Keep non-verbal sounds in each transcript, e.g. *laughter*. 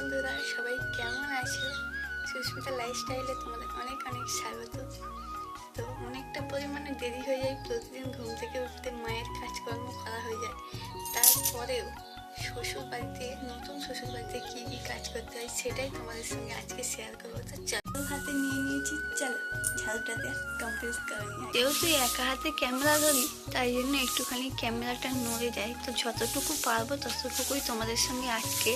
বন্ধুরা, সবাই কেমন আছো? সুস্মিতা লাইফস্টাইলে তোমাদের অনেক অনেক স্বাগত। তো অনেকটা পরিমাণে দেরি হয়ে যায়, প্রতিদিন ঘুম থেকে উঠতে মায়ের কাজকর্ম করা হয়ে যায়। তারপরেও শ্বশুর বাড়িতে নতুন শ্বশুর বাড়িতে কী কী কাজ করতে হয় সেটাই তোমাদের সঙ্গে আজকে শেয়ার করব। তো চালু, হাতে নিয়ে নিয়েছি, চলো ঝাড়ুটাতে কমপ্লিট করে আসি। যেহেতু একা হাতে ক্যামেরা ধরি, তাই জন্য একটুখানি ক্যামেরাটা নড়ে যায়। তো যতটুকু পারব ততটুকুই তোমাদের সঙ্গে আজকে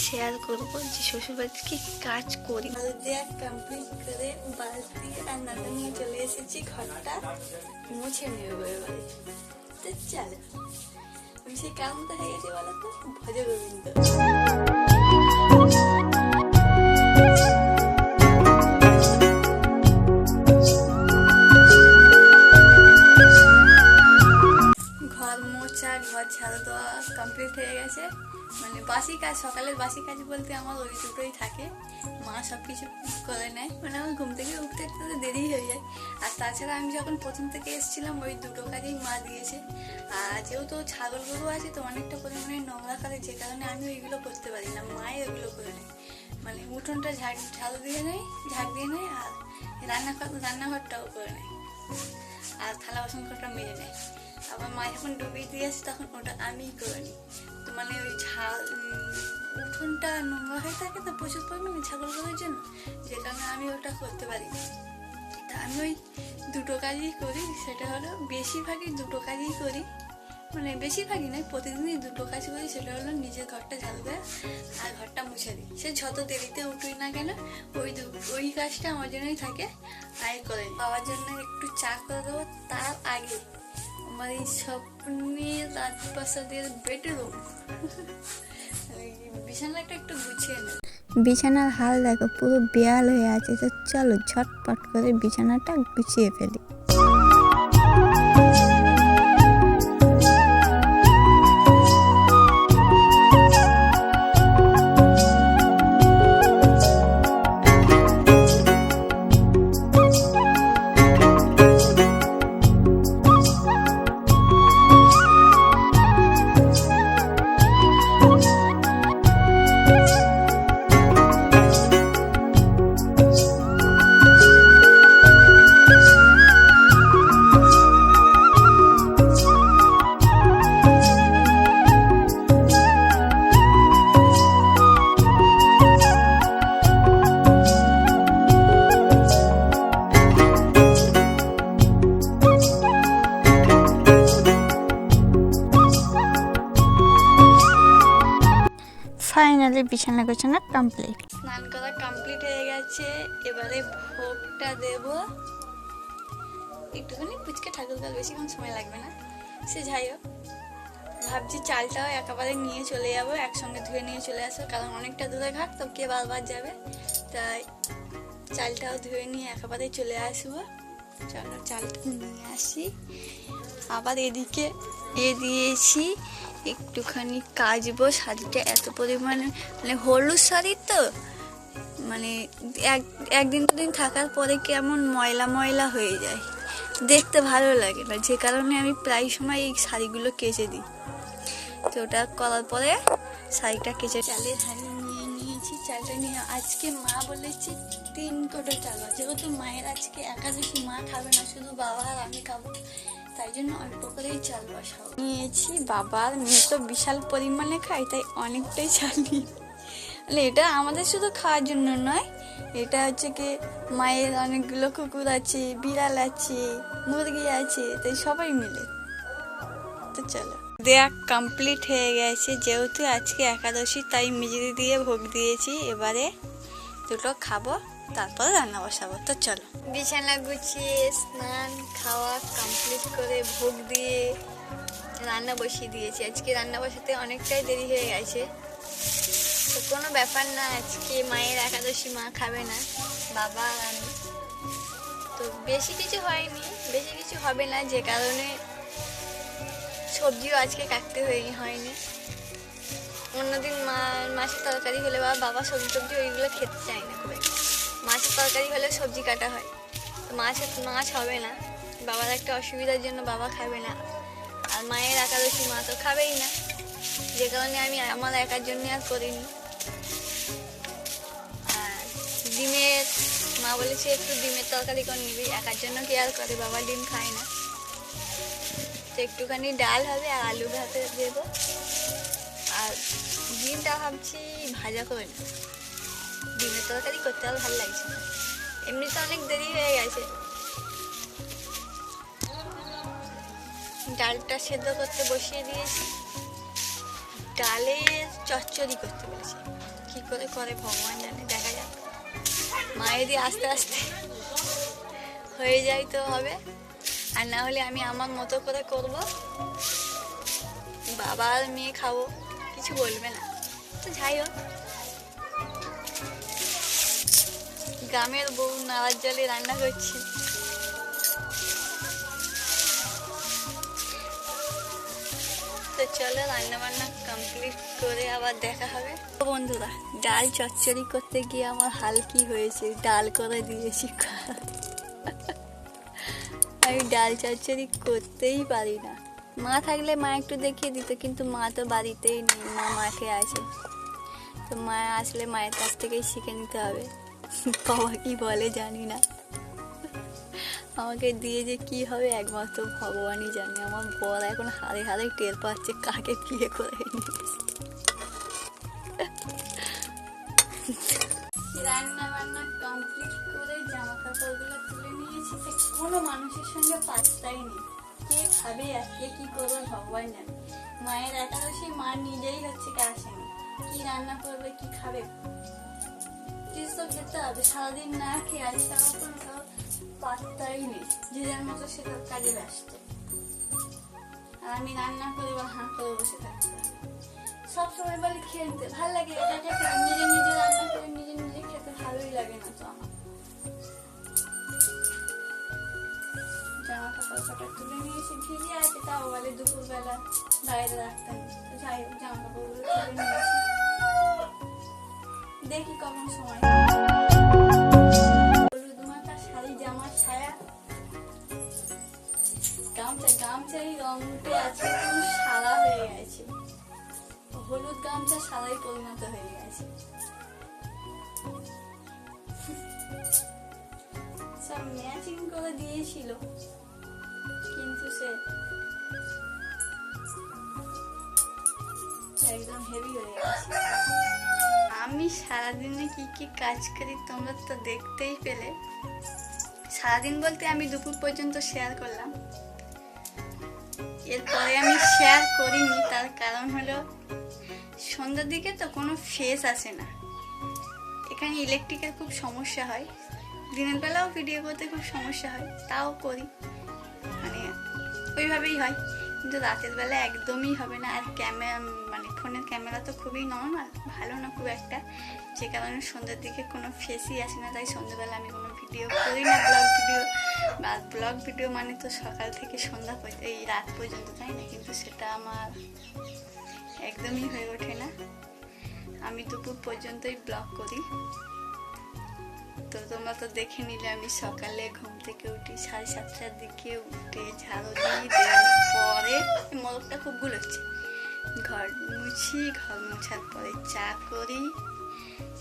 শেয়ার করব যে শ্বশুরবাড়িতে কি কাজ করি। দেওয়া কমপ্লিট করে বালতি আর নাড়ু নিয়ে চলে এসেছি ঘরটা মুছে নেব এবারে। তো চলো, আমি সেই কারণটা হয়ে গেছে বলো তো ভজ গোবিন্দ। ঘর মোছা, ঘর ঝাড়ু দেওয়া কমপ্লিট হয়ে গেছে। মানে বাসি কাজ, সকালের বাসি কাজ বলতে আমার ওই দুটোই থাকে। মা সব কিছু করে নেয়। মানে আমার ঘুম থেকে উঠতে উঠতে দেরি হয়ে যায়। আর তাছাড়া আমি যখন প্রথম থেকে এসেছিলাম, ওই দুটো কাজেই মা দিয়েছে। আর যেহেতু ছাগল গরু আছে, তো অনেকটা পরিমাণে নোংরা করে, যে কারণে আমি ওইগুলো করতে পারি না। মায়ে ওইগুলো করে নেয়। মানে উঠোনটা ঝাড়, ঝাড়ু দিয়ে নেয়, ঝাড় দিয়ে নেয়, আর রান্নাঘর, রান্নাঘরটাও করে নেয়। আর থালা বাসন কটা মেরে নেয়। আবার মা যখন ডুবিয়ে দিয়ে আসে, তখন ওটা আমিই করে নিই। মানে ওই ঝাল উঠোনটা নোংরা হয়ে থাকে তো প্রচুর পরিমাণে ছাগল গরুর জন্য, যে কারণে আমি ওটা করতে পারি তা আমি ওই দুটো কাজই করি, সেটা হলো বেশিরভাগই দুটো কাজই করি মানে বেশিরভাগই নয়, প্রতিদিনই দুটো কাজ করি, সেটা হলো নিজের ঘরটা ঝাড়ু দেওয়া আর ঘরটা মুছে দিই সে যত দেরিতে উঠুই না কেন, ওই ওই কাজটা আমার জন্যই থাকে আয় করে। বাবার জন্য একটু চা করে দেবো, তার আগে এই স্বপ্নের রাজপ্রাসাদের বেডরুম বিছানাটা একটু গুছিয়ে নেব বিছানার হাল দেখো, পুরো বেয়াল হয়ে আছে। তো চলো ঝটপট করে বিছানাটা গুছিয়ে ফেলি। বিছানা গোছানো কমপ্লিট স্নান করা কমপ্লিট হয়ে গেছে, এবারে ভোগটা দেব। একটুখানি পুচকে ঠাকুর কাল বেশিক্ষণ সময় লাগবে না। সে যাই হোক, ভাবছি চালটাও একেবারে নিয়ে চলে যাব, একসঙ্গে ধুয়ে নিয়ে চলে আসব, কারণ অনেকটা দূরে ঘাট, তো কে বারবার যাবে? তাই চালটাও ধুয়ে নিয়ে একেবারে চলে আসব। চলো চালটা নিয়ে আসি। আবার এদিকে এ দিয়েছি। একটুখানি কাচবো শাড়িটা এত পরিমাণে মানে হলুদ শাড়ি তো মানে এক, একদিন দুদিন থাকার পরে কেমন ময়লা ময়লা হয়ে যায়। দেখতে ভালো লাগে না, যে কারণে আমি প্রায় সময় এই শাড়িগুলো কেচে দিই। তো ওটা করার পরে শাড়িটা কেচে চালের হাঁড়ি নিয়ে নিয়েছি, চালটা নিয়ে আজকে মা বলেছে তিন কোটো চাল, যেহেতু মায়ের আজকে একাদশী, মা খাবে না, শুধু বাবা আর আমি খাব। তাই জন্য অল্প করেই চাল বসাবো নিয়েছি, বাবার মেয়ে তো বিশাল পরিমাণে খায়, তাই অনেকটাই চাল মানে এটা আমাদের শুধু খাওয়ার জন্য নয়, এটা হচ্ছে কি মায়ের অনেকগুলো কুকুর আছে, বিড়াল আছে, মুরগি আছে, তাই সবাই মিলে। তো চলো। দেয়া কমপ্লিট হয়ে গেছে, যেহেতু আজকে একাদশী, তাই মিজরি দিয়ে ভোগ দিয়েছি। এবারে দুটো খাব। তারপর রান্না বসাবো তো চলো। বিছানা গুছিয়ে, স্নান, খাওয়া কমপ্লিট করে ভোগ দিয়ে রান্না বসিয়ে দিয়েছি। আজকে রান্না বসাতে অনেকটাই দেরি হয়ে গেছে। তো কোনো ব্যাপার না, আজকে মায়ের একাদশী, মা খাবে না, বাবা আর আমি। তো বেশি কিছু হয়নি, বেশি কিছু হবে না, যে কারণে সবজিও আজকে কাটতে হয়নি হয়নি। অন্যদিন মা মাছের তরকারি হলে বাবা সবজি টবজি ওইগুলো খেতে চায় না খুব একটা। মাছের তরকারি হলে সবজি কাটা হয়। তো মাছের মাছ হবে না। বাবার একটা অসুবিধার জন্য বাবা খাবে না। আর মায়ের একাদশী মা তো খাবেই না। যে কারণে আমি আমার একার জন্য আর করিনি। ডিমের মা বলেছে একটু ডিমের তরকারি করে নিবি। একার জন্য কি আর করে? বাবা ডিম খায় না। তো একটুখানি ডাল হবে আর আলু ভাতে দেবো। আর ডিমটা ভাবছি ভাজা করে নেব। তরকারি করতে আর ভালো লাগছে। না এমনিতে অনেক দেরি হয়ে গেছে ডালটা সেদ্ধ করতে বসিয়ে দিয়েছি। ডালে চচ্চড়ি করতে বলেছে। কি করে করে ভগবান জানে, দেখা যাক। মায়ের দিয়ে আস্তে আস্তে হয়ে যায় তো হবে। আর না হলে আমি আমার মতো করে করব। বাবা আর মেয়ে খাব, কিছু বলবে না। তো যাই হোক। গ্রামের বউ নালার জলে রান্না করছি। তো চলো রান্না বান্না কমপ্লিট করে আবার দেখা হবে। বন্ধুরা, ডাল চচ্চড়ি করতে গিয়ে আমার হাল কি হয়েছে? ডাল করে দিয়েছি। *laughs* আমি ডাল চচ্চড়ি করতেই পারি না। মা থাকলে মা একটু দেখিয়ে দিত, কিন্তু মা তো বাড়িতেই নেই, মা মাঠে আছে। তো মা আসলে মায়ের কাছ থেকেই শিখে নিতে হবে। বাবা কি বলে জানি না। আমাকে দিয়ে যে কি হবে, একমাত্র ভগবানই জানে। আমার বর এখন হারে হারে টের পাচ্ছে কাকে বিয়ে করে রান্না বান্না কমপ্লিট করে জামা কাপড়গুলো তুলে নিয়েছি। কোনো মানুষের সঙ্গে পাত্তাই নেই। কে খাবে আর কে কি করবে ভগবান জানে। মায়ের একাদশী মা নিজেই হচ্ছে কে আসেনি। কি রান্না করবে, কি খাবে? কিছু খেতে হবে সারাদিন না খেয়ে আজ তাও কোনো কারও পাত্তাই নেই যে যার মতো সে তার কাজে ব্যস্ত আর আমি রান্না করে বা হাঁ করে বসে থাকতে হবে সবসময় বলি খেলতে ভালো লাগে এটা নিজে নিজে রান্না করে নিজে নিজে খেতে ভালোই লাগে না তো আমার জামা কাপড় কাপড় তুলে নিয়েছি ভিজে আছে তাও বলে দুপুরবেলা বাইরে রাখতাম যাই হোক জামা কাপড়গুলো তুলে নিয়েছি দেখি কখন সময়। হলুদ মাখা শাড়ি জামা ছায়া? গামছা গামছাই রং উঠে আছে সাদা হয়ে গেছে হলুদ গামছা সাদাই পরিণত হয়ে গেছে সব ম্যাচিং করে দিয়েছিল, কিন্তু সে একদম হেভি হয়ে গেছে। আমি সারাদিনে কি কি কাজ করি তোমরা তো দেখতেই পেলে। সারাদিন বলতে আমি দুপুর পর্যন্ত শেয়ার করলাম। এরপরে আমি শেয়ার করিনি, তার কারণ হলো সন্ধ্যার দিকে তো কোনো ফেস আসে না। এখানে ইলেকট্রিকের খুব সমস্যা হয়। দিনের বেলাও ভিডিও করতে খুব সমস্যা হয়, তাও করি। মানে ওইভাবেই হয়। কিন্তু রাতের বেলা একদমই হবে না। আর ক্যামেরা মানে ফোনের ক্যামেরা তো খুবই নর্মাল ভালো না খুব একটা। যে কারণে সন্ধ্যের দিকে কোনো ফেসই আসে না। তাই সন্ধ্যাবেলা আমি কোনো ভিডিও করি না ব্লগ ভিডিও বা ব্লগ ভিডিও মানে তো সকাল থেকে সন্ধ্যা পর্যন্ত এই রাত পর্যন্ত, তাই না? কিন্তু সেটা আমার একদমই হয়ে ওঠে না। আমি দুপুর পর্যন্তই ব্লগ করি। তো তোমরা তো দেখে নিলে আমি সকালে ঘুম থেকে উঠি, সাড়ে সাতটার দিকে উঠে ঝাড়ু দিই পরে মোরগটা খুব গুলোচ্ছে ঘর মুছি, ঘর মোছার পরে চা করি,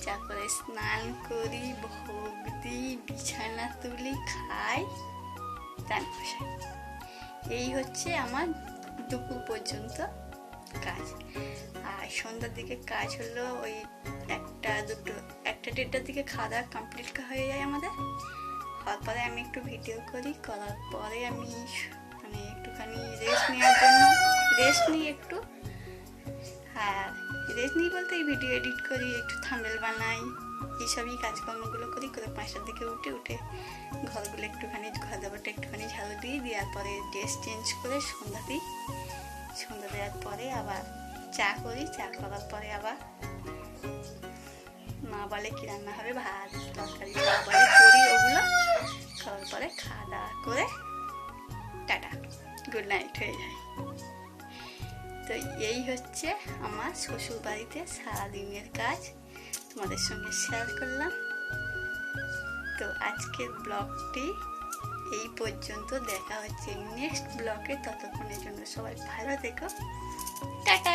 চা করে স্নান করি, ভোগ দিই, বিছানা তুলি, খাই, দান বসাই। এই হচ্ছে আমার দুপুর পর্যন্ত কাজ। আর সন্ধ্যার দিকে কাজ হলো ওই একটা, দুটো একটা দেড়টার দিকে খাওয়া দাওয়া কমপ্লিট হয়ে যায় আমাদের। হওয়ার পরে আমি একটু ভিডিও করি, করার পরে আমি মানে একটুখানি রেস্ট নেওয়ার জন্য রেস্ট নিই একটু। আর রেস্ট নিই বলতে এই ভিডিও এডিট করি, একটু থাম্বেল বানাই, এইসবই কাজকর্মগুলো করি, করে পাঁচটার দিকে উঠে উঠে ঘরগুলো একটুখানি, ঘর দাবারটা একটুখানি ঝাড়ু দিই দেওয়ার পরে ড্রেস চেঞ্জ করে সন্ধ্যা দিই। সন্ধ্যা দেওয়ার পরে আবার চা করি, চা করার পরে আবার মা বলে কি রান্না হবে? ভাত, তরকারি বলে করি ওগুলো। খাওয়ার পরে খাওয়া দাওয়া করে টাটা। গুড নাইট হয়ে যায়। তো এই হচ্ছে আমার শ্বশুর বাড়িতে সারাদিনের কাজ। তোমাদের সঙ্গে শেয়ার করলাম। তো আজকের ব্লগটি এই পর্যন্ত। দেখা হচ্ছে নেক্সট ব্লগে ততক্ষণের জন্য সবাই ভালো থেকো। টাটা!